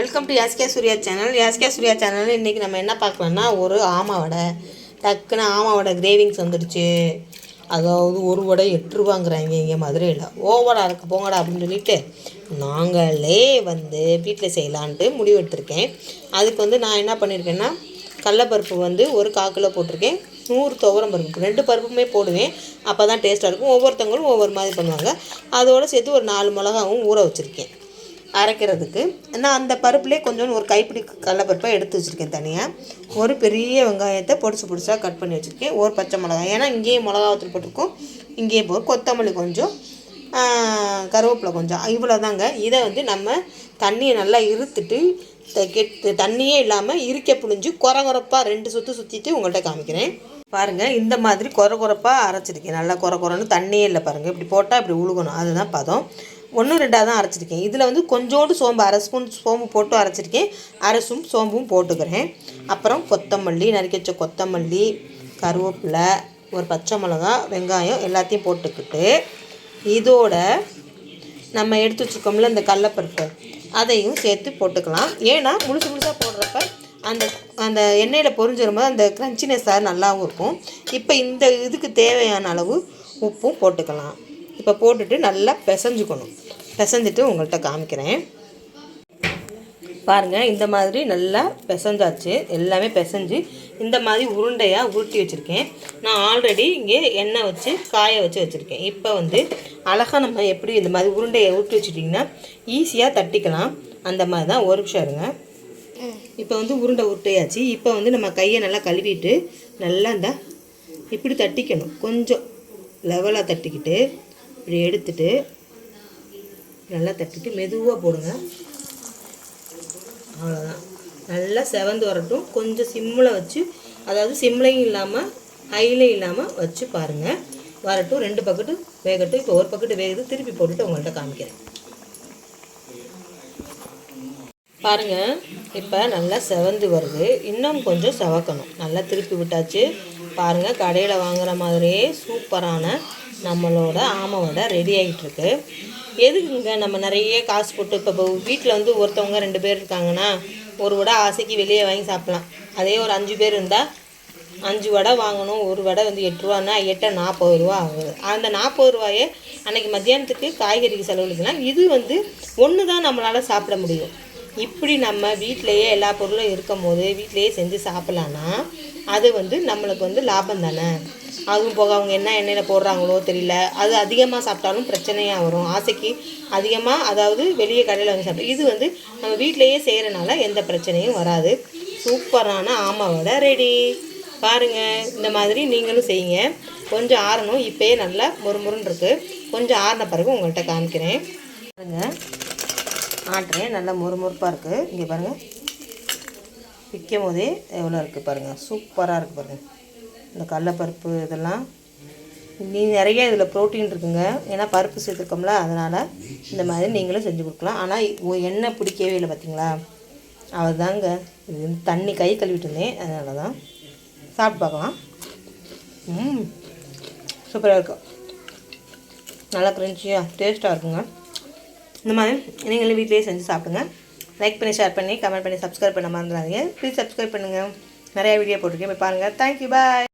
Welcome to Yaske Surya channel Yaske Surya channel இன்றைக்கி நம்ம என்ன பார்க்கலாம்னா ஒரு ஆமா வடை. டக்குன்னு ஆமா வடை கிரேவிங்ஸ் வந்துடுச்சு. அதாவது ஒரு வடை எட்டு ரூபாங்கிறாங்க இங்கே மதுரையில். ஓவராக இருக்கு போங்கடா அப்படின்னு சொல்லிட்டு நாங்களே வந்து வீட்டில் செய்யலான்ட்டு முடிவெடுத்துருக்கேன். அதுக்கு வந்து நான் என்ன பண்ணியிருக்கேன்னா கடலப்பருப்பு வந்து ஒரு காக்கில் போட்டிருக்கேன். நூறு துவரம் பருப்பு ரெண்டு பருப்புமே போடுவேன். அப்போ தான் டேஸ்ட்டாக இருக்கும். ஒவ்வொருத்தவங்களும் ஒவ்வொரு மாதிரி பண்ணுவாங்க. அதோடு சேர்த்து ஒரு நாலு மிளகாவும் ஊற வச்சுருக்கேன். அரைக்கிறதுக்கு. நான் அந்த பருப்புலேயே கொஞ்சோண்டு ஒரு கைப்பிடி கடலப்பருப்பை எடுத்து வச்சுருக்கேன் தனியாக ஒரு பெரிய வெங்காயத்தை பொடிசு பொடிசாக கட் பண்ணி வச்சுருக்கேன். ஒரு பச்சை மிளகாய். ஏன்னா இங்கேயும் மிளகா போட்டிருக்கோம். இங்கேயே போகும் கொத்தமல்லி கொஞ்சம் கருவேப்பிலை கொஞ்சம். இவ்வளோ தாங்க இதை வந்து நம்ம தண்ணியை நல்லா இருத்துட்டு த- கெட்டு தண்ணியே இல்லாமல் இருக்க புழிஞ்சு குறை குறைப்பாக ரெண்டு சுற்று சுற்றிட்டு உங்கள்கிட்ட காமிக்கிறேன். பாருங்கள் இந்த மாதிரி குறை குறைப்பாக அரைச்சிருக்கேன். நல்லா குறை குறைன்னு தண்ணியே இல்லை பாருங்கள் இப்படி போட்டால் இப்படி உழுகணும். அதுதான் பதம். ஒன்று ரெண்டாக தான் அரைச்சிருக்கேன். இதில் வந்து கொஞ்சோண்டு சோம்பு அரை ஸ்பூன் சோம்பு போட்டு அரைச்சிருக்கேன். அரசும் சோம்பும் போட்டுக்கிறேன். அப்புறம் கொத்தமல்லி நறுக்கி வச்ச கொத்தமல்லி கருவேப்பிலை ஒரு பச்சை மிளகா வெங்காயம் எல்லாத்தையும் போட்டுக்கிட்டு இதோட நம்ம எடுத்து வச்சுருக்கோம்ல இந்த கடலப்பருப்பு அதையும் சேர்த்து போட்டுக்கலாம். ஏன்னா முழுசு முழுசாக போடுறப்ப அந்த அந்த எண்ணெயில் பொரிஞ்சிரும்போது அந்த க்ரன்ச்சினஸ் நல்லாவும் இருக்கும். இப்போ இந்த இதுக்கு தேவையான அளவு உப்பும் போட்டுக்கலாம். இப்போ போட்டுட்டு நல்லா பிசைஞ்சுக்கணும். பிசைஞ்சிட்டு உங்கள்கிட்ட காமிக்கிறேன். பாருங்கள் இந்த மாதிரி நல்லா பிசைஞ்சாச்சு. எல்லாமே பிசைஞ்சு இந்த மாதிரி உருண்டையாக உருட்டி வச்சுருக்கேன். நான் ஆல்ரெடி இங்கே எண்ணெய் வச்சு காய வச்சு வச்சுருக்கேன். இப்போ வந்து அழகாக நம்ம எப்படி இந்த மாதிரி உருண்டையை உருட்டி வச்சுட்டிங்கன்னா ஈஸியாக தட்டிக்கலாம். அந்த மாதிரி தான் ஒரு நிமிஷம் இருங்க. இப்போ வந்து உருண்டை உருட்டையாச்சு. இப்போ வந்து நம்ம கையை நல்லா கழுவிட்டு நல்லா இந்த இப்படி தட்டிக்கணும். கொஞ்சம் லெவலாக தட்டிக்கிட்டு இப்படி எடுத்துட்டு நல்லா தட்டிட்டு மெதுவாக போடுங்க. அவ்வளோதான் நல்லா செவந்து வரட்டும். கொஞ்சம் சிம்மில் வச்சு அதாவது சிம்லையும் இல்லாமல் ஹைலையும் இல்லாமல் வச்சு பாருங்கள் வரட்டும். ரெண்டு பக்கெட்டு வேகட்டும். இப்போ ஒரு பக்கெட்டு வேகுது. திருப்பி போட்டுட்டு உங்கள்கிட்ட காமிக்கிறேன். பாருங்க. இப்போ நல்லா செவந்து வருது. இன்னும் கொஞ்சம் செவக்கணும். நல்லா திருப்பி விட்டாச்சு. பாருங்கள் கடையில் வாங்குகிற மாதிரியே சூப்பரான நம்மளோட ஆமாவோட ரெடி ஆகிட்டுருக்கு எதுக்குங்க நம்ம நிறைய காசு போட்டு இப்போ வீட்டில் வந்து ஒருத்தவங்க ரெண்டு பேர் இருக்காங்கன்னா ஒரு வடை ஆசைக்கு வெளியே வாங்கி சாப்பிட்லாம். அதே ஒரு அஞ்சு பேர் இருந்தால் அஞ்சு வடை வாங்கணும் ஒரு வடை வந்து எட்டு ரூபான்னா எட்டை நாற்பது ரூபா ஆகுது. அந்த நாற்பது ரூபாயே அன்னைக்கு மத்தியானத்துக்கு காய்கறிக்கு செலவழிக்கலாம். இது வந்து ஒன்று தான் நம்மளால் சாப்பிட முடியும். இப்படி நம்ம வீட்டிலையே எல்லா பொருளும் இருக்கும் போது வீட்டிலையே செஞ்சு சாப்பிட்லான்னா அது வந்து நம்மளுக்கு வந்து லாபம் தானே? அதுவும் போக அவங்க என்ன எண்ணெயில் போடுறாங்களோ தெரியல. அது அதிகமாக சாப்பிட்டாலும் பிரச்சனையாக வரும். ஆசைக்கு அதிகமாக அதாவது வெளியே கடையில் வாங்கி சாப்பிட்டோம் இது வந்து நம்ம வீட்டிலையே செய்கிறனால எந்த பிரச்சனையும் வராது. சூப்பரான ஆமாவோட ரெடி பாருங்கள் இந்த மாதிரி நீங்களும் செய்யுங்க. கொஞ்சம் ஆறணும் இப்போயே நல்லா முறுமுறுன்னு இருக்குது கொஞ்சம் ஆறின பிறகு உங்கள்கிட்ட காமிக்கிறேன். பாருங்கள் ஆட்டுறேன். நல்லா முறுமுறுப்பாக இருக்குது இங்கே பாருங்கள் விற்கும் போதே எவ்வளோ இருக்குது பாருங்கள் சூப்பராக இருக்குது பாருங்கள் இந்த கடலப்பருப்பு இதெல்லாம். நீ நிறைய இதில் ப்ரோட்டீன் இருக்குங்க. ஏன்னா பருப்பு சேர்த்துருக்கோம்ல அதனால் இந்த மாதிரி நீங்களும் செஞ்சு கொடுக்கலாம். ஆனால் எண்ணெய் பிடிக்கவே இல்லை பார்த்தீங்களா அதுதாங்க. இது தண்ணி கை கழுவிட்டு இருந்தேன். அதனால தான் சாப்பிட்டு பார்க்கலாம். ம். சூப்பராக இருக்கும் நல்லா க்ரன்ச்சியாக டேஸ்ட்டாக இருக்குங்க. இந்த மாதிரி நீங்களும் வீட்டிலேயே செஞ்சு சாப்பிடுங்க. லைக் பண்ணி ஷேர் பண்ணி கமெண்ட் பண்ணி சப்ஸ்கிரைப் பண்ண மறந்துடாதீங்க. ப்ளீஸ் சப்ஸ்கிரைப் பண்ணுங்கள் நிறைய வீடியோ போட்டிருக்கேன். போய் பாருங்கள் தேங்க்யூ பாய்